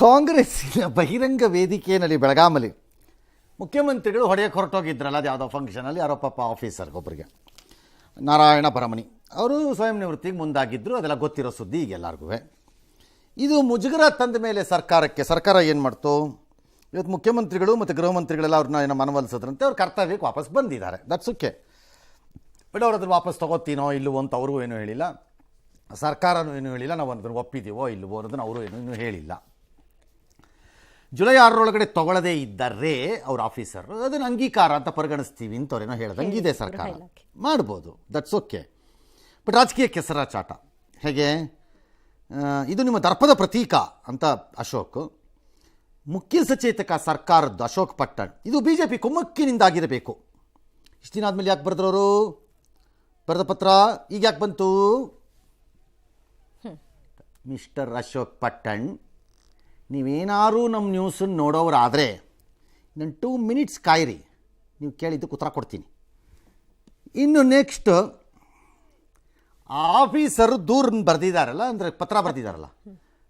ಕಾಂಗ್ರೆಸ್ಸಿನ ಬಹಿರಂಗ ವೇದಿಕೆಯಲ್ಲಿ ಬೆಳಗಾಮಲ್ಲಿ ಮುಖ್ಯಮಂತ್ರಿಗಳು ಹೊಡೆಯಕ್ಕೆ ಹೊರಟೋಗಿದ್ರಲ್ಲ, ಅದು ಯಾವುದೋ ಫಂಕ್ಷನಲ್ಲಿ ಯಾರೋ ಪಾಪ ಆಫೀಸರ್ಗೊಬ್ಬರಿಗೆ ನಾರಾಯಣ ಪರಮಣಿ ಅವರು ಸ್ವಯಂ ನಿವೃತ್ತಿಗೆ ಮುಂದಾಗಿದ್ದರು ಅದೆಲ್ಲ ಗೊತ್ತಿರೋ ಸುದ್ದಿ ಈಗ ಎಲ್ಲರಿಗೂ ಇದು ಮುಜುಗರ ತಂದ ಮೇಲೆ ಸರ್ಕಾರಕ್ಕೆ, ಸರ್ಕಾರ ಏನು ಮಾಡ್ತು? ಇವತ್ತು ಮುಖ್ಯಮಂತ್ರಿಗಳು ಮತ್ತು ಗೃಹ ಮಂತ್ರಿಗಳೆಲ್ಲ ಅವ್ರನ್ನ ಏನೋ ಮನವೊಲಿಸಿದ್ರಂತೆ, ಅವ್ರ ಕರ್ತವ್ಯಕ್ಕೆ ವಾಪಸ್ ಬಂದಿದ್ದಾರೆ. ದಟ್ಸ್ ಓಕೆ ಬಟ್ ಅವ್ರು ಅದ್ರ ವಾಪಸ್ ತಗೋತೀನೋ ಇಲ್ಲವೋ ಅಂತ ಅವರು ಏನೂ ಹೇಳಿಲ್ಲ. ಸರ್ಕಾರನೂ ಏನೂ ಹೇಳಿಲ್ಲ, ನಾವು ಅದನ್ನು ಒಪ್ಪಿದ್ದೀವೋ ಇಲ್ಲವೋ ಅನ್ನೋದನ್ನು ಅವರು ಏನೂ ಇನ್ನೂ ಹೇಳಿಲ್ಲ. ಜುಲೈ ಆರರೊಳಗಡೆ ತಗೊಳ್ಳದೇ ಇದ್ದರೆ ಅವ್ರ ಆಫೀಸರ್ ಅದನ್ನು ಅಂಗೀಕಾರ ಅಂತ ಪರಿಗಣಿಸ್ತೀವಿ ಅಂತ ಅವ್ರೇನೋ ಹಂಗಿದೆ ಸರ್ಕಾರ. ಮಾಡ್ಬೋದು ದಟ್ಸ್ ಓಕೆ ಬಟ್ ರಾಜಕೀಯ ಕೆಸರ ಚಾಟ. ಹೇಗೆ? ಇದು ನಿಮ್ಮ ದರ್ಪದ ಪ್ರತೀಕ ಅಂತ ಅಶೋಕ್. ಮುಖ್ಯ ಸಚೇತಕ ಸರ್ಕಾರದ್ದು ಅಶೋಕ್ ಪಟ್ಟಣ್. ಇದು ಬಿ ಜೆ ಪಿ ಕುಮ್ಮಕ್ಕಿನಿಂದಾಗಿರಬೇಕು. ಇಷ್ಟು ದಿನ ಆದಮೇಲೆ ಯಾಕೆ ಬರೆದ್ರವರು? ಬರೆದ ಪತ್ರ? ಈಗ ಯಾಕೆ ಬಂತು? ಮಿಸ್ಟರ್ ಅಶೋಕ್ ಪಟ್ಟಣ್. ನೀವೇನಾರು ನಮ್ಮ ನ್ಯೂಸನ್ನು ನೋಡೋರಾದರೆ ನಾನು ಟೂ ಮಿನಿಟ್ಸ್ ಕಾಯಿರಿ. ನೀವು ಕೇಳಿದ್ದಕ್ಕೆ ಉತ್ತರ ಕೊಡ್ತೀನಿ. ಇನ್ನು ನೆಕ್ಸ್ಟ್ ಆಫೀಸರು ದೂರ ಬರೆದಿದ್ದಾರಲ್ಲ ಅಂದರೆ ಪತ್ರ ಬರೆದಿದ್ದಾರಲ್ಲ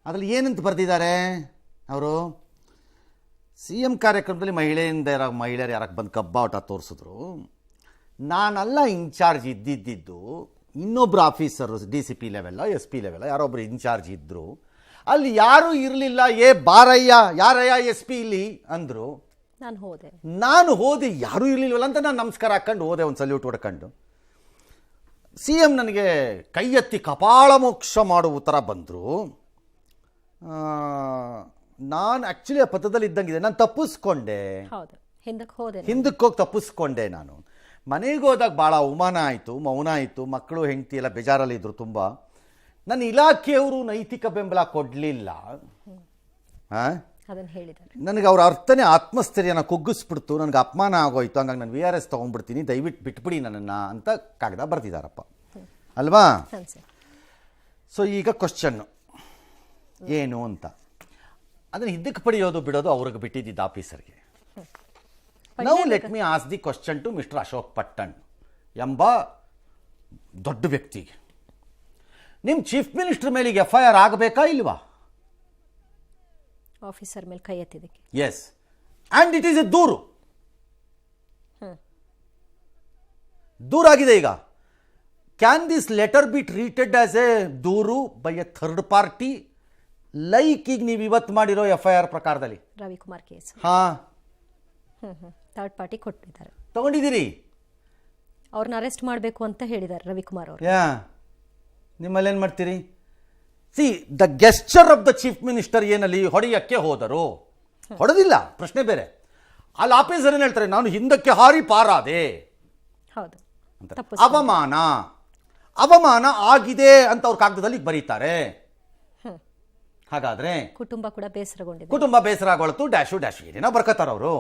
ಅದರಲ್ಲಿ ಏನಂತ ಬರೆದಿದ್ದಾರೆ ಅವರು? ಸಿ ಎಂ ಕಾರ್ಯಕ್ರಮದಲ್ಲಿ ಮಹಿಳೆಯಿಂದ ಯಾರ, ಮಹಿಳೆಯರು ಯಾರಕ್ಕೆ ಬಂದು ಕಬ್ಬಾಟ ತೋರಿಸಿದ್ರು? ನಾನಲ್ಲ ಇನ್ಚಾರ್ಜ್ ಇದ್ದಿದ್ದಿದ್ದು ಇನ್ನೊಬ್ಬರು ಆಫೀಸರು ಡಿ ಸಿ ಪಿ ಲೆವೆಲ್ಲ ಎಸ್ ಪಿ ಲೆವೆಲ್ಲ ಯಾರೊಬ್ಬರು ಇನ್ಚಾರ್ಜ್ ಇದ್ದರು ಅಲ್ಲಿ ಯಾರೂ ಇರಲಿಲ್ಲ ಏ ಬಾರಯ್ಯ ಯಾರಯ್ಯ ಎಸ್ ಪಿ ಇಲ್ಲಿ? ಅಂದರು. ನಾನು ಹೋದೆ. ನಾನು ಹೋದೆ ಯಾರೂ ಇರಲಿಲ್ವಲ್ಲ ಅಂತ ನಾನು ನಮಸ್ಕಾರ ಹಾಕ್ಕೊಂಡು ಹೋದೆ ಒಂದು ಸಲ್ಯೂಟ್ ಹೊಡ್ಕೊಂಡು. ಸಿ ಎಂ ನನಗೆ ಕೈ ಎತ್ತಿ ಕಪಾಳ ಮೋಕ್ಷ ಮಾಡುವ ಥರ ಬಂದರು. ನಾನು ಆ್ಯಕ್ಚುಲಿ ಆ ಪಥದಲ್ಲಿ ಇದ್ದಂಗಿದೆ ನಾನು ತಪ್ಪಿಸ್ಕೊಂಡೆ. ಹೌದು. ಹಿಂದಕ್ಕೆ ಹೋದೆ ಹಿಂದಕ್ಕೆ ಹೋಗಿ ತಪ್ಪಿಸ್ಕೊಂಡೆ ನಾನು. ಮನೆಗೆ ಹೋದಾಗ ಭಾಳ ಅವಮಾನ ಆಯಿತು ಮೌನ ಆಯಿತು ಮಕ್ಕಳು ಹೆಂಡತಿ ಎಲ್ಲ ಬೇಜಾರಲ್ಲಿದ್ದರು ತುಂಬ. ನನ್ನ ಇಲಾಖೆಯವರು ನೈತಿಕ ಬೆಂಬಲ ಕೊಡಲಿಲ್ಲ. ಹಾಂ? ಅದನ್ನ ಹೇಳಿದ್ದಾರೆ. ನನಗೆ ಅವ್ರ ಅರ್ಥನೇ ಆತ್ಮಸ್ಥೈರ್ಯನ ಕುಗ್ಗಿಸ್ಬಿಡ್ತು. ನನಗೆ ಅಪಮಾನ ಆಗೋಯ್ತು. ಹಂಗಾಗಿ ನಾನು ವಿ ಆರ್ ಎಸ್ ತೊಗೊಂಡ್ಬಿಡ್ತೀನಿ. ದಯವಿಟ್ಟು ಬಿಟ್ಬಿಡಿ ನನ್ನನ್ನು ಅಂತ ಕಾಗದ ಬರ್ತಿದ್ದಾರಪ್ಪ ಅಲ್ವಾ? ಹಾಂ ಸರ್. ಸೊ ಈಗ ಕ್ವಶನ್ನು ಏನು ಅಂತ? ಅದನ್ನು ಹಿಂದಕ್ಕೆ ಪಡೆಯೋದು ಬಿಡೋದು ಅವ್ರಿಗೆ ಬಿಟ್ಟಿದ್ದಿದ್ದು ಆಫೀಸರ್ಗೆ. Now let me ask the question to mister Ashok Pattan ಎಂಬ ದೊಡ್ಡ ವ್ಯಕ್ತಿಗೆ. ನಿಮ್ಮ ಚೀಫ್ ಮಿನಿಸ್ಟರ್ ಮೇಲೆ ಈಗ ಎಫ್ ಐ ಆರ್ ಆಗಬೇಕಾ ಇಲ್ವಾ? ಆಫೀಸರ್ ಮೇಲೆ ಕೈ ಎತ್ತಿದ್ದಕ್ಕೆ. Yes and it is a ದೂರು. ದೂರ ಆಗಿದೆ ಈಗ. Can this letter be treated as a ದೂರು by a third party like ಈಗ ನೀವು ಇವತ್ತು ಮಾಡಿರೋ ಎಫ್ ಐ ಆರ್ ಪ್ರಕಾರದಲ್ಲಿ. ರವಿಕುಮಾರ್ ಕೇಸ್. ಹಾಂ. ಥರ್ಡ್ ಪಾರ್ಟಿ ಕೊಟ್ಟಿದ್ದಾರೆ ತಗೊಂಡಿದ್ದೀರಿ? ಅವ್ರನ್ನ ಅರೆಸ್ಟ್ ಮಾಡಬೇಕು ಅಂತ ಹೇಳಿದ್ದಾರೆ ರವಿಕುಮಾರ್ ಅವರು. ಯಾ. ನಿಮ್ಮಲ್ಲಿ ಏನು ಮಾಡ್ತೀರಿ? See the gesture of the chief minister ಏನಲ್ಲಿ? ಹೊಡೆಯಕ್ಕೆ ಹೋದರು. ಹೊಡೆದಿಲ್ಲ. ಪ್ರಶ್ನೆ ಬೇರೆ. ಅಲ್ಲಿ ಆಫೀಸರ್ ಏನು ಹೇಳ್ತಾರೆ? ನಾನು ಹಿಂದಕ್ಕೆ ಹಾರಿ ಪಾರಾದೆ. ಅವಮಾನ. ಅವಮಾನ ಆಗಿದೆ ಅಂತ ಅವ್ರ ಕಾಗದದಲ್ಲಿ ಬರೀತಾರೆ. ಹಾಗಾದ್ರೆ ಕುಟುಂಬ ಕೂಡ ಬೇಸರಗೊಂಡಿದೆ. ಕುಟುಂಬ ಬೇಸರ ಆಗೊಳ್ತು ಡ್ಯಾಶು ಡ್ಯಾಶ್. ಏನೇನೋ ಬರ್ಕತ್ತಾರ ಅವರು.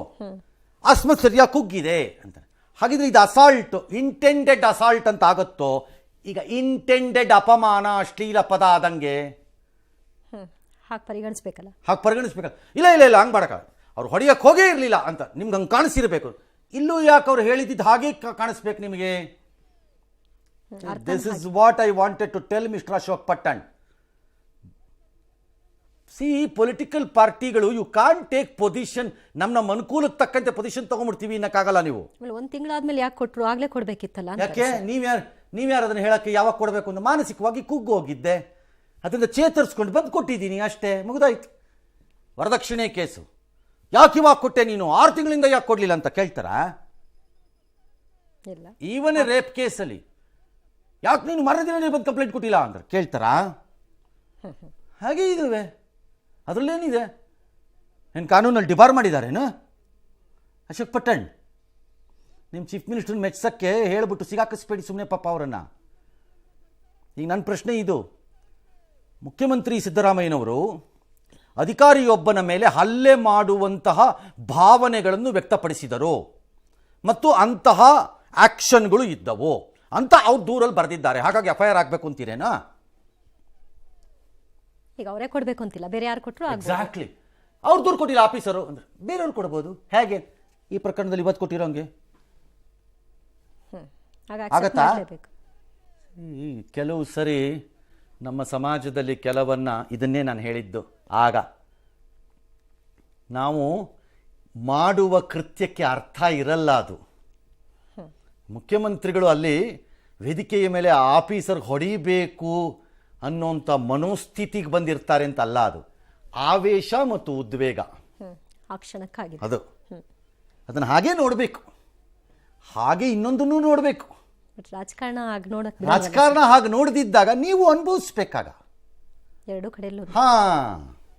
ಸರಿಯಾಗಿ ಕುಗ್ಗಿದೆ ಅಂತ. ಹಾಗಿದ್ರೆ ಇದು ಅಸಾಲ್ಟ್ ಇಂಟೆಂಡೆಡ್ ಅಸಾಲ್ಟ್ ಅಂತ ಆಗುತ್ತೋ? ಈಗ ಇಂಟೆಂಡೆಡ್ ಅಪಮಾನ ಅಶ್ಲೀಲ ಪದ ಆದಂಗೆ ಹಾಗೆ ಪರಿಗಣಿಸ್ಬೇಕಲ್ಲ. ಹಾಗೆ ಪರಿಗಣಿಸ್ಬೇಕಲ್ಲ. ಇಲ್ಲ ಇಲ್ಲ ಇಲ್ಲ ಹಂಗೆ ಮಾಡಕ ಅವ್ರು ಹೊಡೆಯಕ್ಕೆ ಹೋಗೇ ಇರಲಿಲ್ಲ ಅಂತ ನಿಮ್ಗೆ ಹಂಗೆ ಕಾಣಿಸಿರಬೇಕು. ಇಲ್ಲೂ ಯಾಕೆ ಅವ್ರು ಹೇಳಿದ್ದು ಹಾಗೆ ಕಾಣಿಸ್ಬೇಕು ನಿಮಗೆ? This is what I wanted to tell mister Ashok Pattan see political ಪಾರ್ಟಿಗಳು you can take position ನಮ್ಮ ನಮ್ಮ ಅನುಕೂಲಕ್ಕೆ ತಕ್ಕಂತೆ ಪೊಸಿಷನ್ ತಗೊಂಡ್ಬಿಡ್ತೀವಿ ಅನ್ನಕ್ಕಾಗಲ್ಲ ನೀವು. ಒಂದು ತಿಂಗಳಾದ್ಮೇಲೆ ಯಾಕೆ ಕೊಟ್ಟರು ಆಗ್ಲೇ ಕೊಡಬೇಕಿತ್ತಲ್ಲ ಯಾಕೆ? ನೀವ್ಯಾರು ನೀವ್ಯಾರು ಅದನ್ನು ಹೇಳಕ್ಕೆ ಯಾವಾಗ ಕೊಡಬೇಕು ಅಂತ ಮಾನಸಿಕವಾಗಿ ಕುಗ್ಗು ಹೋಗಿದ್ದೆ. ಅದರಿಂದ ಚೇತರಿಸ್ಕೊಂಡು ಬಂದು ಕೊಟ್ಟಿದ್ದೀನಿ ಅಷ್ಟೇ. ಮುಗಿದಾಯ್ತು. ವರದಕ್ಷಿಣೆ ಕೇಸು. ಯಾಕೆ ಇವಾಗ ಕೊಟ್ಟೆ ನೀನು? ಆರು ತಿಂಗಳಿಂದ ಯಾಕೆ ಕೊಡಲಿಲ್ಲ ಅಂತ ಕೇಳ್ತಾರಾ? ಇಲ್ಲ. ಈವನ್ ರೇಪ್ ಕೇಸಲ್ಲಿ. ಯಾಕೆ ನೀನು ಮರ ದಿನ ಬಂದು ಕಂಪ್ಲೇಂಟ್ ಕೊಟ್ಟಿಲ್ಲ ಅಂದ್ರೆ ಕೇಳ್ತಾರಾ? ಹಾಗೆ ಇದುವೆ. ಅದರಲ್ಲೇನಿದೆ? ಏನು ಕಾನೂನಲ್ಲಿ ಡಿಬಾರ್ ಮಾಡಿದಾರೇನು? ಅಶೋಕ್ ಪಟ್ಟಣ್. ನಿಮ್ಮ ಚೀಫ್ ಮಿನಿಸ್ಟರ್ ಮೆಚ್ಚಕ್ಕೆ ಹೇಳ್ಬಿಟ್ಟು ಸಿಗಾಕಿಸ್ಬೇಡಿ ಸುಮ್ಮನೆ ಪಾಪ ಅವರನ್ನು. ಈಗ ನನ್ನ ಪ್ರಶ್ನೆ ಇದು. ಮುಖ್ಯಮಂತ್ರಿ ಸಿದ್ದರಾಮಯ್ಯನವರು ಅಧಿಕಾರಿಯೊಬ್ಬನ ಮೇಲೆ ಹಲ್ಲೆ ಮಾಡುವಂತಹ ಭಾವನೆಗಳನ್ನು ವ್ಯಕ್ತಪಡಿಸಿದರು. ಮತ್ತು ಅಂತಹ ಆ್ಯಕ್ಷನ್ಗಳು ಇದ್ದವು. ಅಂತ ಅವ್ರು ದೂರಲ್ಲಿ ಬರೆದಿದ್ದಾರೆ. ಹಾಗಾಗಿ ಎಫ್ ಐ ಆರ್ ಆಗಬೇಕು ಅಂತೀರೇನಾ ಈಗ ಅವರೇ ಕೊಡಬೇಕು ಅಂತಿಲ್ಲ. ಬೇರೆ ಯಾರು ಕೊಟ್ಟರು ಎಕ್ಸಾಕ್ಟ್ಲಿ ಅವ್ರು ದೂರು ಕೊಟ್ಟಿಲ್ಲ ಆಫೀಸರು ಅಂದರೆ ಬೇರೆಯವ್ರು ಕೊಡ್ಬೋದು. ಹೇಗೆ? ಈ ಪ್ರಕರಣದಲ್ಲಿ ಇವತ್ತು ಕೊಟ್ಟಿರೋಂಗೆ ಆಗ accept ಆಗತ್ತಾ? ಮಾಡ್ಲೇಬೇಕು. ಈ ಕೆಲವು ಸರಿ ನಮ್ಮ ಸಮಾಜದಲ್ಲಿ ಕೆಲವನ್ನ ಇದನ್ನೇ ನಾನು ಹೇಳಿದ್ದು. ಆಗ ನಾವು ಮಾಡುವ ಕೃತ್ಯಕ್ಕೆ ಅರ್ಥ ಇರಲ್ಲ ಅದು. ಮುಖ್ಯಮಂತ್ರಿಗಳು ಅಲ್ಲಿ ವೇದಿಕೆಯ ಮೇಲೆ ಆಫೀಸರ್ ಹೊಡಿಬೇಕು ಅನ್ನೋಂಥ ಮನೋಸ್ಥಿತಿಗೆ ಬಂದಿರ್ತಾರೆ ಅಂತ ಅಲ್ಲ ಅದು. ಆವೇಶ ಮತ್ತು ಉದ್ವೇಗ. ಆ ಅದು. ಅದನ್ನು ಹಾಗೆ ನೋಡಬೇಕು. ಹಾಗೆ ಇನ್ನೊಂದನ್ನು ನೋಡಬೇಕು. ರಾಜಕಾರಣ ಹಾಗೆ ನೋಡಕ್ ರಾಜಕಾರಣ ಹಾಗೆ ನೋಡದಿದ್ದಾಗ ನೀವು ಅನುಭವಿಸ್ಬೇಕಾಗ. ಎರಡು ಕಡೆಯಲ್ಲೂ. ಹಾ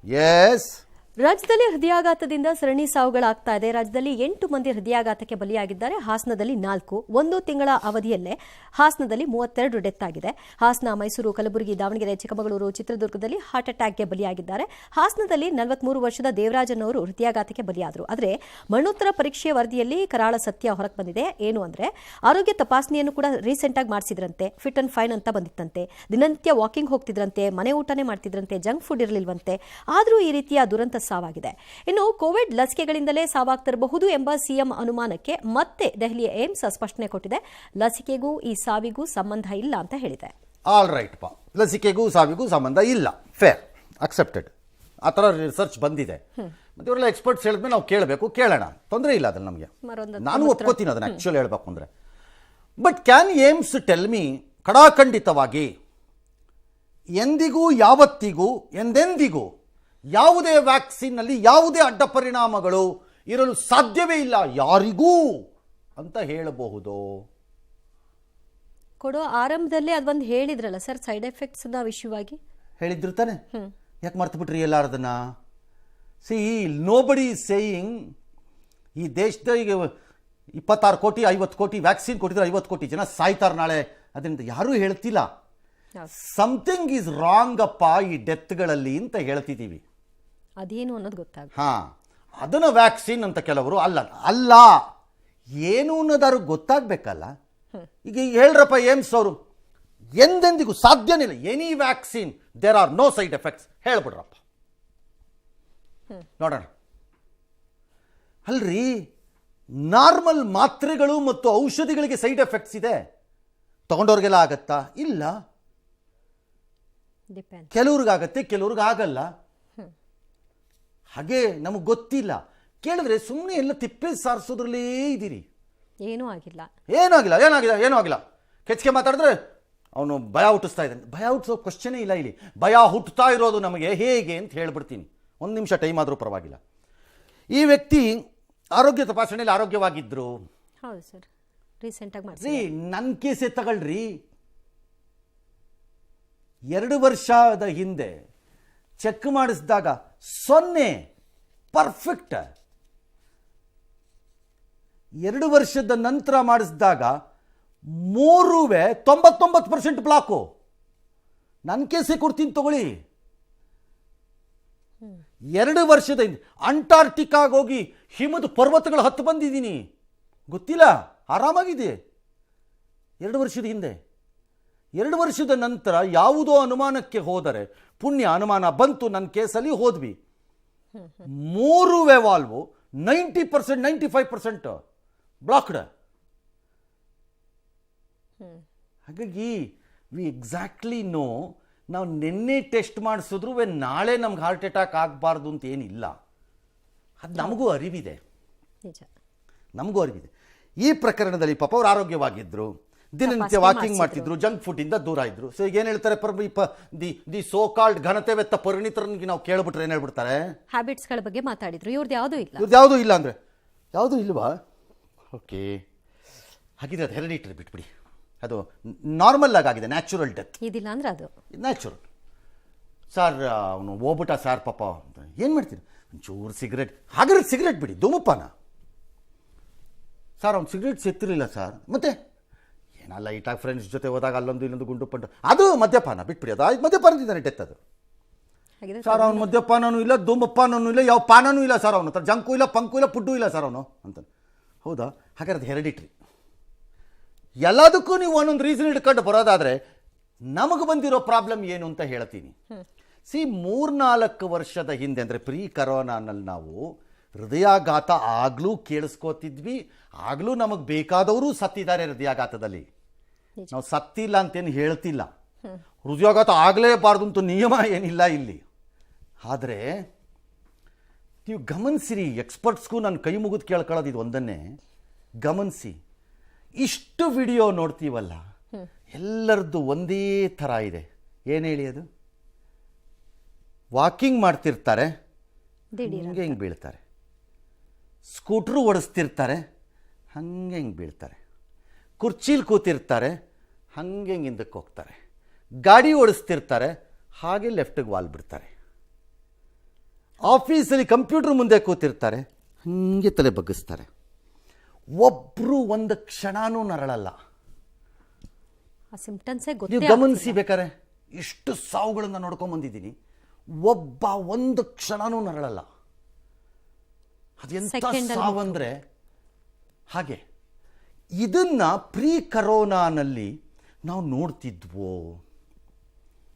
ಎಸ್ ರಾಜ್ಯದಲ್ಲಿ ಹೃದಯಾಘಾತದಿಂದ ಸರಣಿ ಸಾವುಗಳಾಗ್ತಾ ಇದೆ. ರಾಜ್ಯದಲ್ಲಿ ಎಂಟು ಮಂದಿ ಹೃದಯಾಘಾತಕ್ಕೆ ಬಲಿಯಾಗಿದ್ದಾರೆ. ಹಾಸನದಲ್ಲಿ ನಾಲ್ಕು. ಒಂದು ತಿಂಗಳ ಅವಧಿಯಲ್ಲೇ ಹಾಸನದಲ್ಲಿ ಮೂವತ್ತೆರಡು ಡೆತ್ ಆಗಿದೆ. ಹಾಸನ, ಮೈಸೂರು, ಕಲಬುರಗಿ, ದಾವಣಗೆರೆ, ಚಿಕ್ಕಮಗಳೂರು, ಚಿತ್ರದುರ್ಗದಲ್ಲಿ ಹಾರ್ಟ್ ಅಟ್ಯಾಕ್ಗೆ ಬಲಿಯಾಗಿದ್ದಾರೆ. ಹಾಸನದಲ್ಲಿ ನಲವತ್ಮೂರು ವರ್ಷದ ದೇವರಾಜನ್ ಅವರು ಹೃದಯಾಘಾತಕ್ಕೆ ಬಲಿಯಾದರು. ಆದರೆ ಮರಣೋತ್ತರ ಪರೀಕ್ಷೆಯ ವರದಿಯಲ್ಲಿ ಕರಾಳ ಸತ್ಯ ಹೊರಗೆ ಬಂದಿದೆ. ಏನು ಅಂದ್ರೆ ಆರೋಗ್ಯ ತಪಾಸಣೆಯನ್ನು ಕೂಡ ರೀಸೆಂಟ್ ಆಗಿ ಮಾಡಿಸಿದ್ರಂತೆ. ಫಿಟ್ ಅಂಡ್ ಫೈನ್ ಅಂತ ಬಂದಿತ್ತಂತೆ. ದಿನನಿತ್ಯ ವಾಕಿಂಗ್ ಹೋಗ್ತಿದ್ರಂತೆ, ಮನೆ ಊಟನೇ ಮಾಡ್ತಿದ್ರಂತೆ, ಜಂಕ್ ಫುಡ್ ಇರಲಿಲ್ವಂತೆ. ಆದರೂ ಈ ರೀತಿಯ ದುರಂತ ಸಾವಾಗಿದೆ. ಇನ್ನು ಕೋವಿಡ್ ಲಸಿಕೆಗಳಿಂದಲೇ ಸಾವಾಗ್ತಿರಬಹುದು ಎಂಬ ಸಿಎಂ ಅನುಮಾನಕ್ಕೆ ಮತ್ತೆ ದೆಹಲಿಯ ಏಮ್ಸ್ ಸ್ಪಷ್ಟನೆ ಕೊಟ್ಟಿದೆ. ಲಸಿಕೆಗೂ ಈ ಸಾವಿಗೂ ಸಂಬಂಧ ಇಲ್ಲ ಅಂತ ಹೇಳಿದೆ. ಆಲ್ ರೈಟ್ ಪಾ ಲಸಿಕೆಗೂ ಸಾವಿಗೂ ಸಂಬಂಧ ಇಲ್ಲ. ಫೇರ್ ಅಕ್ಸೆಪ್ಟೆಡ್ ಆ ಥರ ರಿಸರ್ಚ್ ಬಂದಿದೆ. ಮತ್ತೆ ಇವರೆಲ್ಲ ಎಕ್ಸ್ಪರ್ಟ್ಸ್ ಹೇಳಿದ್ಮೇಲೆ ನಾವು ಕೇಳಬೇಕು. ಕೇಳೋಣ. ತೊಂದರೆ ಇಲ್ಲ ಅದ್ರಲ್ಲಿ ನಮಗೆ. ನಾನು ಒಪ್ಕೋತೀನಿ ಅದನ್ನ ಆ್ಯಕ್ಚುಲಿ ಹೇಳಬೇಕು ಅಂದರೆ. But can AIIMS tell me ಕಡಾಖಂಡಿತವಾಗಿ ಎಂದಿಗೂ ಯಾವತ್ತಿಗೂ ಎಂದೆಂದಿಗೂ ಯಾವುದೇ ವ್ಯಾಕ್ಸಿನ್ನಲ್ಲಿ ಯಾವುದೇ ಅಡ್ಡ ಪರಿಣಾಮಗಳು ಇರಲು ಸಾಧ್ಯವೇ ಇಲ್ಲ. ಯಾರಿಗೂ ಅಂತ ಹೇಳಬಹುದು. ಕೊಡೋ ಆರಂಭದಲ್ಲೇ ಅದೊಂದು ಹೇಳಿದ್ರಲ್ಲ ಸರ್ ಸೈಡ್ ಎಫೆಕ್ಟ್ಸ್ ವಿಷಯವಾಗಿ? ಹೇಳಿದ್ರು ತಾನೆ. ಯಾಕೆ ಮರ್ತು ಬಿಟ್ರಿ ಎಲ್ಲಾರದನ್ನ? ಸಿ ನೋ ಬಡಿ ಸೇಯಿಂಗ್ ಈ ದೇಶದ ಈಗ ಇಪ್ಪತ್ತಾರು ಕೋಟಿ ಐವತ್ತು ಕೋಟಿ ವ್ಯಾಕ್ಸಿನ್ ಕೊಟ್ಟಿದ್ರೆ ಐವತ್ತು ಕೋಟಿ ಜನ ಸಾಯ್ತಾರೆ ನಾಳೆ ಅದರಿಂದ ಯಾರೂ ಹೇಳ್ತಿಲ್ಲ. ಸಮಥಿಂಗ್ ಈಸ್ ರಾಂಗ್ ಅಪ್ಪ ಈ ಡೆತ್ಗಳಲ್ಲಿ ಅಂತ ಹೇಳ್ತಿದ್ದೀವಿ. ಅದೇನು ಅನ್ನೋದು ಗೊತ್ತಾಗ ಹಾ ಅದನ್ನು ವ್ಯಾಕ್ಸಿನ್ ಅಂತ ಕೆಲವರು ಅಲ್ಲ ಅಲ್ಲ ಏನು ಅನ್ನೋದಾರು ಗೊತ್ತಾಗಬೇಕಲ್ಲ. ಈಗ ಈಗ ಹೇಳ್ರಪ್ಪ ಏಮ್ಸ್ ಅವರು ಎಂದೆಂದಿಗೂ ಸಾಧ್ಯನೇ ಇಲ್ಲ any vaccine there are no side effects ಹೇಳ್ಬಿಡ್ರಪ್ಪ ನೋಡೋಣ. ಅಲ್ರಿ ನಾರ್ಮಲ್ ಮಾತ್ರೆಗಳು ಮತ್ತು ಔಷಧಿಗಳಿಗೆ ಸೈಡ್ ಎಫೆಕ್ಟ್ಸ್ ಇದೆ. ತಗೊಂಡವ್ರಿಗೆಲ್ಲ ಆಗತ್ತಾ? ಇಲ್ಲ. ಡಿಪೆಂಡ್ ಕೆಲವ್ರಿಗಾಗತ್ತೆ ಕೆಲವ್ರಿಗೆ ಆಗಲ್ಲ ಹಾಗೆ ನಮಗೆ ಗೊತ್ತಿಲ್ಲ. ಕೇಳಿದ್ರೆ ಸುಮ್ಮನೆ ಎಲ್ಲ ತಿಪ್ಪೆ ಸಾರಿಸೋದ್ರಲ್ಲೇ ಇದ್ದೀರಿ ಏನೂ ಆಗಿಲ್ಲ. ಏನೂ ಆಗಿಲ್ಲ ಏನಾಗಿಲ್ಲ ಏನೂ ಆಗಿಲ್ಲ. ಕೆಚ್ಚಿಗೆ ಮಾತಾಡಿದ್ರೆ ಅವನು ಭಯ ಹುಟ್ಟಿಸ್ತಾ ಇದ್ದಾನೆ. ಭಯ ಹುಟ್ಟಿಸೋ ಕ್ವಶನೇ ಇಲ್ಲ ಇಲ್ಲಿ. ಭಯ ಹುಟ್ಟುತ್ತಾ ಇರೋದು ನಮಗೆ ಹೇಗೆ ಅಂತ ಹೇಳ್ಬಿಡ್ತೀನಿ. ಒಂದು ನಿಮಿಷ ಟೈಮ್ ಆದರೂ ಪರವಾಗಿಲ್ಲ. ಈ ವ್ಯಕ್ತಿ ಆರೋಗ್ಯ ತಪಾಸಣೆಯಲ್ಲಿ ಆರೋಗ್ಯವಾಗಿದ್ದರು ಹೌದು ಸರ್. ರೀಸೆಂಟಾಗಿ ಮಾಡಿಸಿ ರೀ ನನ್ನ ಕೇಸೇ ತಗೊಳ್ರಿ. ಎರಡು ವರ್ಷದ ಹಿಂದೆ ಚೆಕ್ ಮಾಡಿಸಿದಾಗ ಸೊನ್ನೆ ಪರ್ಫೆಕ್ಟ್ ಎರಡು ವರ್ಷದ ನಂತರ ಮಾಡಿಸಿದಾಗ ಮೂರುವೆ ತೊಂಬತ್ತೊಂಬತ್ತು ಪರ್ಸೆಂಟ್ ಬ್ಲಾಕು ನನ್ನ ಕೇಸೇ ಕೊಡ್ತೀನಿ ತಗೊಳ್ಳಿ. ಎರಡು ವರ್ಷದ ಹಿಂದೆ ಅಂಟಾರ್ಟಿಕಾಗೆ ಹೋಗಿ ಹಿಮದ ಪರ್ವತಗಳು ಹತ್ತು ಬಂದಿದ್ದೀನಿ. ಗೊತ್ತಿಲ್ಲ? ಆರಾಮಾಗಿದೆ. ಎರಡು ವರ್ಷದ ಹಿಂದೆ. ಎರಡು ವರ್ಷದ ನಂತರ ಯಾವುದೋ ಅನುಮಾನಕ್ಕೆ ಹೋದರೆ ಪುಣ್ಯ ಅನುಮಾನ ಬಂತು ನನ್ನ ಕೇಸಲ್ಲಿ ಹೋದ್ವಿ. ಮೂರು ವೆವಾಲ್ವು ninety percent ninety five percent blocked. ಹಾಗಾಗಿ ವಿ ಎಕ್ಸಾಕ್ಟ್ಲಿ ನೋ ನಾವು ನಿನ್ನೆ ಟೆಸ್ಟ್ ಮಾಡಿಸಿದ್ರು ನಾಳೆ ನಮ್ಗೆ ಹಾರ್ಟ್ ಅಟ್ಯಾಕ್ ಆಗಬಾರ್ದು ಅಂತ ಏನಿಲ್ಲ. ಅದು ನಮಗೂ ಅರಿವಿದೆ. ನಮಗೂ ಅರಿವಿದೆ. ಈ ಪ್ರಕರಣದಲ್ಲಿ ಪಾಪ ಅವ್ರು ಆರೋಗ್ಯವಾಗಿದ್ದರು ದಿನನಿತ್ಯ ವಾಕಿಂಗ್. ಮಾಡ್ತಿದ್ರು ಜಂಕ್ ಇಂದ ದೂರ ಇದ್ರು. ಸೊ ಈಗ ಏನು ಹೇಳ್ತಾರೆ ದಿ ದಿ ಸೋ ಕಾಲ್ಡ್ ಘನತೆವೆತ್ತ ಪರಿಣಿತರನ್ಗೆ ನಾವು ಕೇಳ್ಬಿಟ್ರೆ ಏನು ಹೇಳ್ಬಿಡ್ತಾರೆ? ಹ್ಯಾಬಿಟ್ಸ್ಗಳ ಬಗ್ಗೆ ಮಾತಾಡಿದ್ರು. ಇವ್ರದ್ದು ಯಾವುದೂ ಇಲ್ಲ. ಇವ್ರದ್ದು ಯಾವುದೂ ಇಲ್ಲ ಅಂದ್ರೆ? ಯಾವುದೂ ಇಲ್ವಾ? ಓಕೆ. ಹಾಗಿದ್ರೆ ಅದು ಹೆರಿಡಿಟ್ರಿ ಬಿಟ್ಬಿಡಿ. ಅದು ನಾರ್ಮಲ್ ಆಗಿದೆ ನ್ಯಾಚುರಲ್ ಡೆತ್ ಇದಿಲ್ಲ ಅಂದ್ರೆ ಅದು. ನ್ಯಾಚುರಲ್ ಸರ್ ಅವನು ಹೋಗ್ಬಿಟ್ಟ ಸರ್ ಪಾಪ ಅಂತ ಏನು ಮಾಡ್ತೀನಿ ಒಂಚೂರು ಸಿಗರೇಟ್ ಹಾಗಾದ್ರೆ ಸಿಗರೇಟ್ ಬಿಡಿ ಧೂಮಪಾನ. ಸರ್ ಅವ್ನು ಸಿಗರೇಟ್ ಸಿಗ್ತಿರಲಿಲ್ಲ ಸರ್ ಮತ್ತೆ? ಏನೋ ಲೈಟಾಗಿ ಫ್ರೆಂಡ್ಸ್ ಜೊತೆ ಹೋದಾಗ ಅಲ್ಲೊಂದು ಇಲ್ಲೊಂದು ಗುಂಡು ಪಂಡು. ಅದು ಮದ್ಯಪಾನ ಬಿಟ್ಬಿಡಿ ಅದು ಮದ್ಯಪಾನ ಮದ್ಯಪಾನದಿಂದಾನೆ ಡೆತ್ ಅದು ಸರ್ ಅವ್ನು ಮದ್ಯಪಾನನೂ ಇಲ್ಲ ಧೂಮಪಾನನೂ ಇಲ್ಲ ಯಾವ ಪಾನನೂ ಇಲ್ಲ ಸರ್ ಅವನು ಹತ್ರ. ಜಂಕು ಇಲ್ಲ ಪಂಕು ಇಲ್ಲ ಪುಡ್ಡು ಇಲ್ಲ ಸರ್ ಅವನು ಅಂತ ಹೌದಾ? ಹಾಗಾದ್ರೆ ಅದು ಹೆರಿಡಿಟ್ರಿ. ಎಲ್ಲದಕ್ಕೂ ನೀವು ಒಂದೊಂದು ರೀಸನ್ ಇಟ್ಕೊಂಡು ಬರೋದಾದರೆ ನಮಗೆ ಬಂದಿರೋ ಪ್ರಾಬ್ಲಮ್ ಏನು ಅಂತ ಹೇಳ್ತೀನಿ. ಸಿ ಮೂರ್ನಾಲ್ಕು ವರ್ಷದ ಹಿಂದೆ ಅಂದರೆ ಪ್ರೀ ಕರೋನಾನಲ್ಲಿ ನಾವು ಹೃದಯಾಘಾತ ಆಗಲೂ ಕೇಳಿಸ್ಕೋತಿದ್ವಿ. ಆಗಲೂ ನಮಗೆ ಬೇಕಾದವರು ಸತ್ತಿದ್ದಾರೆ ಹೃದಯಾಘಾತದಲ್ಲಿ. ನಾವು ಸತ್ತಿಲ್ಲ ಅಂತೇನು ಹೇಳ್ತಿಲ್ಲ. ಹೃದಯಾಘಾತ ಆಗಲೇಬಾರ್ದು ಅಂತ ನಿಯಮ ಏನಿಲ್ಲ ಇಲ್ಲಿ. ಆದರೆ ನೀವು ಗಮನಿಸಿರಿ ಎಕ್ಸ್ಪರ್ಟ್ಸ್ಗೂ ನಾನು ಕೈ ಮುಗಿದು ಕೇಳ್ಕೊಳ್ಳೋದು ಇದು ಒಂದನ್ನೇ. ಗಮನಿಸಿ. ಇಷ್ಟು ವಿಡಿಯೋ ನೋಡ್ತೀವಲ್ಲ ಎಲ್ಲರದ್ದು ಒಂದೇ ಥರ ಇದೆ. ಏನು ಹೇಳಿ ಅದು? ವಾಕಿಂಗ್ ಮಾಡ್ತಿರ್ತಾರೆ ಹಂಗೆ ಹಿಂಗೆ ಬೀಳ್ತಾರೆ. ಸ್ಕೂಟ್ರು ಓಡಿಸ್ತಿರ್ತಾರೆ ಹಂಗೆ ಹಿಂಗೆ ಬೀಳ್ತಾರೆ. ಕುರ್ಚೀಲಿ ಕೂತಿರ್ತಾರೆ ಹಂಗೆ ಹಿಂದಕ್ಕೆ ಹೋಗ್ತಾರೆ. ಗಾಡಿ ಓಡಿಸ್ತಿರ್ತಾರೆ ಹಾಗೆ ಲೆಫ್ಟಿಗೆ ವಾಲ್ ಬಿಡ್ತಾರೆ. ಆಫೀಸಲ್ಲಿ ಕಂಪ್ಯೂಟರ್ ಮುಂದೆ ಕೂತಿರ್ತಾರೆ ಹಂಗೆ ತಲೆ ಬಗ್ಗಿಸ್ತಾರೆ. ಒಬ್ಬರು ಒಂದು ಕ್ಷಣನೂ ನರಳಲ್ಲ. ನೀವು ಗಮನಿಸಿ ಬೇಕಾರೆ ಇಷ್ಟು ಸಾವುಗಳನ್ನು ನೋಡ್ಕೊಂಬಂದಿದ್ದೀನಿ ಒಬ್ಬ ಒಂದು ಕ್ಷಣನೂ ನರಳಲ್ಲ. ಅದೆಂಥ ಸಾವು ಅಂದ್ರೆ ಸಾವಂದ್ರೆ ಹಾಗೆ. ಇದನ್ನ ಪ್ರೀ ಕರೋನಾನಲ್ಲಿ ನಾವು ನೋಡ್ತಿದ್ವೋ?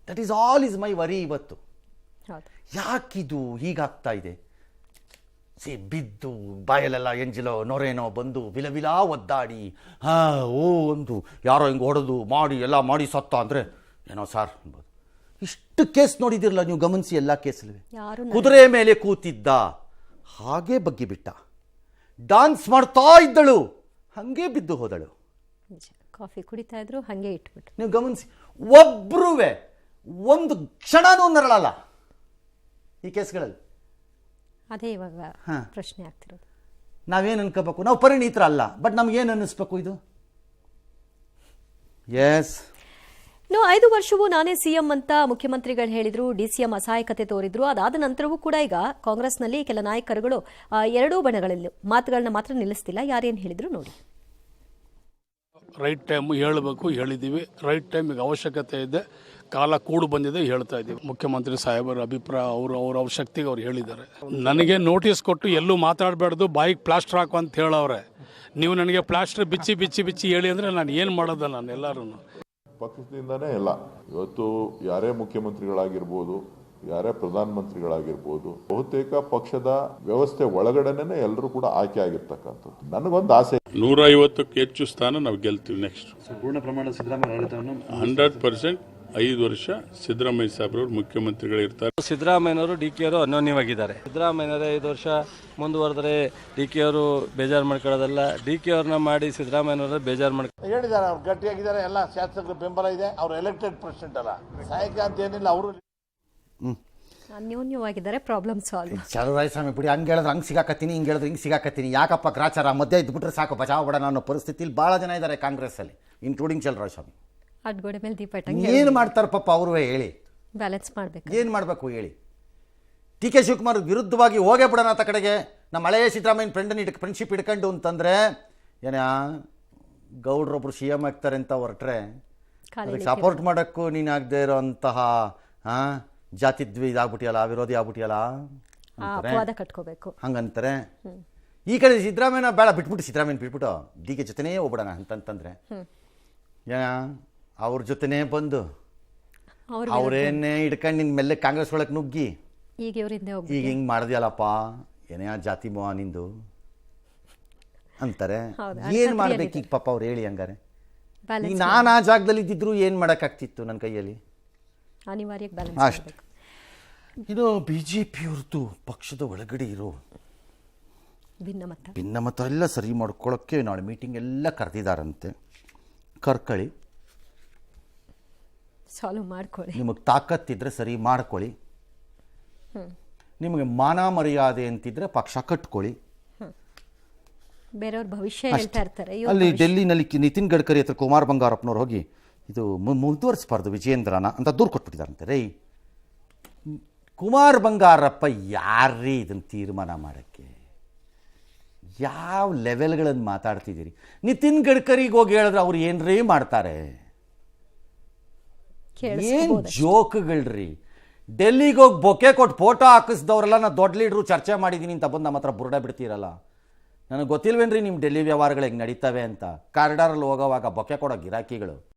That is all is my worry ಇವತ್ತು. ಯಾಕಿದು ಹೀಗಾಗ್ತಾ ಇದೆ? ಸಿ ಬಿದ್ದು ಬಾಯಲೆಲ್ಲ ಎಂಜಿಲೋ ನೊರೇನೋ ಬಂದು ವಿಲವಿಲಾ ಒದ್ದಾಡಿ ಹಾ ಓ ಒಂದು ಯಾರೋ ಹಿಂಗೆ ಹೊಡೆದು ಮಾಡಿ ಎಲ್ಲ ಮಾಡಿ ಸತ್ತ ಅಂದರೆ ಏನೋ ಸಾರ್ ಅನ್ಬೋದು. ಇಷ್ಟು ಕೇಸ್ ನೋಡಿದಿರಲ್ಲ ನೀವು ಗಮನಿಸಿ ಎಲ್ಲ ಕೇಸಲ್ಲಿ ಯಾರು ಕುದುರೆ ಮೇಲೆ ಕೂತಿದ್ದ ಹಾಗೆ ಬಗ್ಗಿಬಿಟ್ಟ. ಡಾನ್ಸ್ ಮಾಡ್ತಾ ಇದ್ದಳು. ಹಾಗೆ ಬಿದ್ದು ಹೋದಳು. ನಿಜ ಕಾಫಿ ಕುಡಿತಾ ಇದ್ರು ಹಾಗೆ ಇಟ್ಬಿಟ್ಟು ನೀವು ಗಮನಿಸಿ ಒಬ್ರುವೆ ಒಂದು ಕ್ಷಣನೂ ನರಳಲ್ಲ ಈ ಕೇಸ್ಗಳಲ್ಲಿ. ಅದೇ ಇವಾಗ ಪ್ರಶ್ನೆ ಆಗ್ತಿರೋದು. ನಾವೇನು ಅನ್ಕೋಬೇಕು? ನಾವು ಪರಿಣಿತರ ಅಲ್ಲ ಬಟ್ ನಮ್ಗೇನು ಅನ್ನಿಸ್ಬೇಕು ಇದು? ಎಸ್ ಇನ್ನು ಐದು ವರ್ಷವೂ ನಾನೇ ಸಿಎಂ ಅಂತ ಮುಖ್ಯಮಂತ್ರಿಗಳು ಹೇಳಿದ್ರು ಡಿಸಿಎಂ ಅಸಹಾಯಕತೆ ತೋರಿದ್ರು. ಅದಾದ ನಂತರವೂ ಕೂಡ ಈಗ ಕಾಂಗ್ರೆಸ್ನಲ್ಲಿ ಕೆಲ ನಾಯಕರುಗಳು ಎರಡೂ ಬಣಗಳಲ್ಲಿ ಮಾತುಗಳನ್ನ ಮಾತ್ರ ನಿಲ್ಲಿಸ್ತಿಲ್ಲ. ಯಾರೇನು ಹೇಳಿದ್ರು ನೋಡಿ. ರೈಟ್ ಟೈಮ್ ಹೇಳಬೇಕು ಹೇಳಿದ್ದೀವಿ ರೈಟ್ ಟೈಮಿಗೆ ಅವಶ್ಯಕತೆ ಇದೆ. ಕಾಲ ಕೂಡು ಬಂದಿದೆ ಹೇಳ್ತಾ ಇದ್ದೀವಿ ಮುಖ್ಯಮಂತ್ರಿ ಸಾಹೇಬರ ಅಭಿಪ್ರಾಯ, ಅವರು ಅವ್ರ ಅವ್ರ ಶಕ್ತಿಗೆ ಅವ್ರು ಹೇಳಿದ್ದಾರೆ. ನನಗೆ ನೋಟಿಸ್ ಕೊಟ್ಟು ಎಲ್ಲೂ ಮಾತಾಡಬಾರ್ದು, ಬಾಯಿಗೆ ಪ್ಲಾಸ್ಟರ್ ಹಾಕು ಅಂತ ಹೇಳವ್ರೆ. ನೀವು ನನಗೆ ಪ್ಲಾಸ್ಟರ್ ಬಿಚ್ಚಿ ಬಿಚ್ಚಿ ಬಿಚ್ಚಿ ಹೇಳಿ ಅಂದರೆ ನಾನು ಏನು ಮಾಡೋದು ನಾನು ಎಲ್ಲರೂ ಪಕ್ಷದಿಂದನೇ ಇಲ್ಲ. ಇವತ್ತು ಯಾರೇ ಮುಖ್ಯಮಂತ್ರಿಗಳಾಗಿರ್ಬೋದು ಯಾರೇ ಪ್ರಧಾನಮಂತ್ರಿಗಳಾಗಿರ್ಬೋದು ಬಹುತೇಕ ಪಕ್ಷದ ವ್ಯವಸ್ಥೆ ಒಳಗಡೆನೆ ಎಲ್ಲರೂ ಕೂಡ ಆಯ್ಕೆ ಆಗಿರ್ತಕ್ಕಂಥದ್ದು. ನನಗೊಂದು ಆಸೆ. ನೂರ ಐವತ್ತಕ್ಕೆ ಹೆಚ್ಚು ಸ್ಥಾನ ನಾವು ಗೆಲ್ತೀವಿ ನೆಕ್ಸ್ಟ್ ಪೂರ್ಣ ಪ್ರಮಾಣ ಸಿದ್ದರಾಮಯ್ಯ ಹಂಡ್ರೆಡ್ ಪರ್ಸೆಂಟ್ ಐದು ವರ್ಷ ಸಿದ್ದರಾಮಯ್ಯ ಸಾಹೇಬ್ರವ್ರು ಮುಖ್ಯಮಂತ್ರಿಗಳಿರ್ತಾರೆ. ಸಿದ್ದರಾಮಯ್ಯನವರು ಡಿ ಕೆ ಅವರು ಅನ್ಯೋನ್ಯವಾಗಿದ್ದಾರೆ ಸಿದ್ದರಾಮಯ್ಯನವರೇ ಐದು ವರ್ಷ ಮುಂದುವರೆದ್ರೆ ಡಿ ಕೆ ಅವರು ಬೇಜಾರು ಮಾಡ್ಕೊಳ್ಳೋದಲ್ಲ. ಡಿ ಕೆ ಅವ್ರನ್ನ ಮಾಡಿ ಸಿದ್ದರಾಮಯ್ಯನವರ ಬೇಜಾರು ಮಾಡ್ಕೊಳ್ಳೋದು ಹೇಳಿದ್ದಾರೆ ಅವ್ರು ಗಟ್ಟಿಯಾಗಿದ್ದಾರೆ. ಎಲ್ಲ ಶಾಸಕರ ಬೆಂಬಲ ಇದೆ. ಅವ್ರು ಎಲೆಕ್ಟೆಡ್ ಪ್ರೆಸಿಡೆಂಟ್ ಅಲ್ಲ. ಸಹಾಯಕ ಅಂತ ಏನಿಲ್ಲ ಅವರು ಅನ್ಯೋನ್ಯವಾಗಿದ್ದಾರೆ ಪ್ರಾಬ್ಲಮ್ ಸಾಲ್ವ್ ಚಲರಾಯ ಸ್ವಾಮಿ ಬಿಡಿ. ಹಂಗೆ ಹೇಳಿದ್ರೆ ಹಂಗೆ ಸಿಗಾಕತ್ತೀನಿ ಹಿಂಗೆ ಹೇಳಿದ್ರೆ ಹಿಂಗೆ ಸಿಗಾಕತ್ತೀನಿ. ಯಾಕಪ್ಪ ಗ್ರಾಚಾರ? ಮಧ್ಯೆ ಇದ್ಬಿಟ್ರೆ ಸಾಕು ಬಚಾವ್ ಬಿಡೋಣ ಅನ್ನೋ ಪರಿಸ್ಥಿತಿಲಿ ಭಾಳ ಜನ ಇದ್ದಾರೆ ಕಾಂಗ್ರೆಸ್ಸಲ್ಲಿ. ಇನ್ಕ್ಲೂಡಿಂಗ್ ಚಲರಾಯ ಸ್ವಾಮಿ ಅಡ್ಗೋಡೆ ಮೇಲೆ ದೀಪ ಇಟ್ಟಂಗೆ ಏನು ಮಾಡ್ತಾರೆ ಪಾಪ ಅವರು ಹೇಳಿ. ಬ್ಯಾಲೆನ್ಸ್ ಮಾಡಬೇಕು. ಏನು ಮಾಡಬೇಕು ಹೇಳಿ. ಟಿ ಕೆ ಶಿವಕುಮಾರ್ ವಿರುದ್ಧವಾಗಿ ಹೋಗೇ ಬಿಡೋಣ ಆತ ಕಡೆಗೆ ನಮ್ಮ ಹಳೆಯ ಸಿದ್ದರಾಮಯ್ಯನ ಫ್ರೆಂಡನ್ನು ಇಟ್ಟು ಫ್ರೆಂಡ್ಶಿಪ್ ಇಟ್ಕೊಂಡು ಅಂತಂದರೆ ಏನ ಗೌಡ್ರೊಬ್ರು ಸಿ ಎಂ ಆಗ್ತಾರೆ ಅಂತ ಹೊರಟ್ರೆ ಸಪೋರ್ಟ್ ಮಾಡೋಕ್ಕೂ ನೀನು ಆಗದೆ ಇರೋ ಅಂತಹ ಹಾಂ ಜಾತಿ ಇದಾಗ್ಬಿಟಿಯಲ್ಲ ಇದಾಗ್ಬಿಟ್ಟಿಯಲ್ಲ ವಿರೋಧಿ ಆಗ್ಬಿಟ್ಟಿಯಲ್ಲ? ಆ ಅಪವಾದ ಕಟ್ಕೋಬೇಕು. ಹಂಗಂತಾರೆ. ಈ ಕಡೆ ಸಿದ್ದರಾಮಯ್ಯನ ಬೇಡ ಬಿಟ್ಬಿಟ್ಟು ಸಿದ್ದರಾಮಯ್ಯನ ಬಿಟ್ಬಿಟ್ಟು ಡಿ ಕೆ ಜೊತೆನೇ ಹೋಗ್ಬಿಡೋಣ ಅಂತಂತಂದ್ರೆ. ಏನ ಅವ್ರ ಜೊತೆನೇ ಬಂದು ಅವ್ರು ಅವರೇನೇ ಹಿಡ್ಕೊಂಡು ನಿನ್ನ ಮೆಲ್ಲೆ ಕಾಂಗ್ರೆಸ್ ಒಳಗೆ ನುಗ್ಗಿ. ಈಗ ಇವ್ರ ಹಿಂದೆ ಹೋಗಿ ಈಗ ಹಿಂಗೆ ಮಾಡಿದ್ಯಲ್ಲಪ್ಪ ಏನೇ ಆ ಜಾತಿ ಮೋಹ ನಿಂದು? ಅಂತಾರೆ. ಏನ್ ಮಾಡ್ಬೇಕು ಈಗ ಪಾಪ ಅವ್ರು ಹೇಳಿ ಹಂಗಾರೆ? ಈಗ ನಾನು ಆ ಜಾಗದಲ್ಲಿ ಇದ್ದಿದ್ರು ಏನು ಮಾಡೋಕ್ಕಾಗ್ತಿತ್ತು ನನ್ನ ಕೈಯಲ್ಲಿ? ಅನಿವಾರ್ಯಕ್ಕೆ ಬ್ಯಾಲೆನ್ಸ್ ಅಷ್ಟೇ. ಇದು ಬಿ ಜೆ ಪಿಯವ್ರದ್ದು ಪಕ್ಷದ ಒಳಗಡೆ ಇರೋ ಭಿನ್ನಮತ. ಭಿನ್ನಮತ ಎಲ್ಲ ಸರಿ ಮಾಡ್ಕೊಳ್ಳೋಕ್ಕೆ ನಾಳೆ ಮೀಟಿಂಗ್ ಎಲ್ಲ ಕರೆದಿದ್ದಾರಂತೆ ಕರ್ಕಳಿ. ಸಾಲ್ವ್ ಮಾಡ್ಕೊಳ್ಳಿ. ನಿಮಗೆ ತಾಕತ್ತಿದ್ರೆ ಸರಿ ಮಾಡ್ಕೊಳ್ಳಿ. ನಿಮಗೆ ಮಾನ ಮರ್ಯಾದೆ ಅಂತಿದ್ರೆ ಪಕ್ಷ ಕಟ್ಕೊಳ್ಳಿ. ಬೇರೆಯವ್ರ ಭವಿಷ್ಯ ಹೇಳ್ತಾ ಇರ್ತಾರೆ. ಇವ್ರ ಅಲ್ಲಿ ಡೆಲ್ಲಿನಲ್ಲಿ ಕಿ- ನಿತಿನ್ ಗಡ್ಕರಿ ಹತ್ರ ಕುಮಾರ್ ಬಂಗಾರಪ್ಪನವ್ರು ಹೋಗಿ ಇದು ಮುಂದುವರಿಸಬಾರ್ದು ವಿಜೇಂದ್ರನ ಅಂತ ದೂರು ಕೊಟ್ಬಿಟ್ಟಿದ್ದಾರಂತೆ. ರೈ ಕುಮಾರ್ ಬಂಗಾರಪ್ಪ ಯಾರ್ರೀ ಇದನ್ನು ತೀರ್ಮಾನ ಮಾಡೋಕ್ಕೆ? ಯಾವ ಲೆವೆಲ್ಗಳನ್ನು ಮಾತಾಡ್ತಿದ್ದೀರಿ? ನಿತಿನ್ ಗಡ್ಕರಿಗೆ ಹೋಗಿ ಹೇಳಿದ್ರೆ ಅವ್ರು ಏನ್ರೀ ಮಾಡ್ತಾರೆ? ಏನು ಜೋಕ್ಗಳ್ರಿ? ಡೆಲ್ಲಿಗೆ ಹೋಗಿ ಬೊಕ್ಕೆ ಕೊಟ್ಟು ಫೋಟೋ ಹಾಕಿಸ್ದವ್ರೆಲ್ಲ ನಾನು ದೊಡ್ಡ ಲೀಡ್ರು ಚರ್ಚೆ ಮಾಡಿದ್ದೀನಿ ಅಂತ ಬಂದು ನಮ್ಮ ಹತ್ರ ಬುರುಡ ಬಿಡ್ತೀರಲ್ಲ? ನನಗೆ ಗೊತ್ತಿಲ್ವೇನ್ರಿ ನಿಮ್ಮ ಡೆಲ್ಲಿ ವ್ಯವಹಾರಗಳು ಹೆಂಗೆ ನಡೀತವೆ ಅಂತ? ಕಾರಿಡಾರಲ್ಲಿ ಹೋಗೋವಾಗ ಬೊಕ್ಕೆ ಕೊಡೋ ಗಿರಾಕಿಗಳು.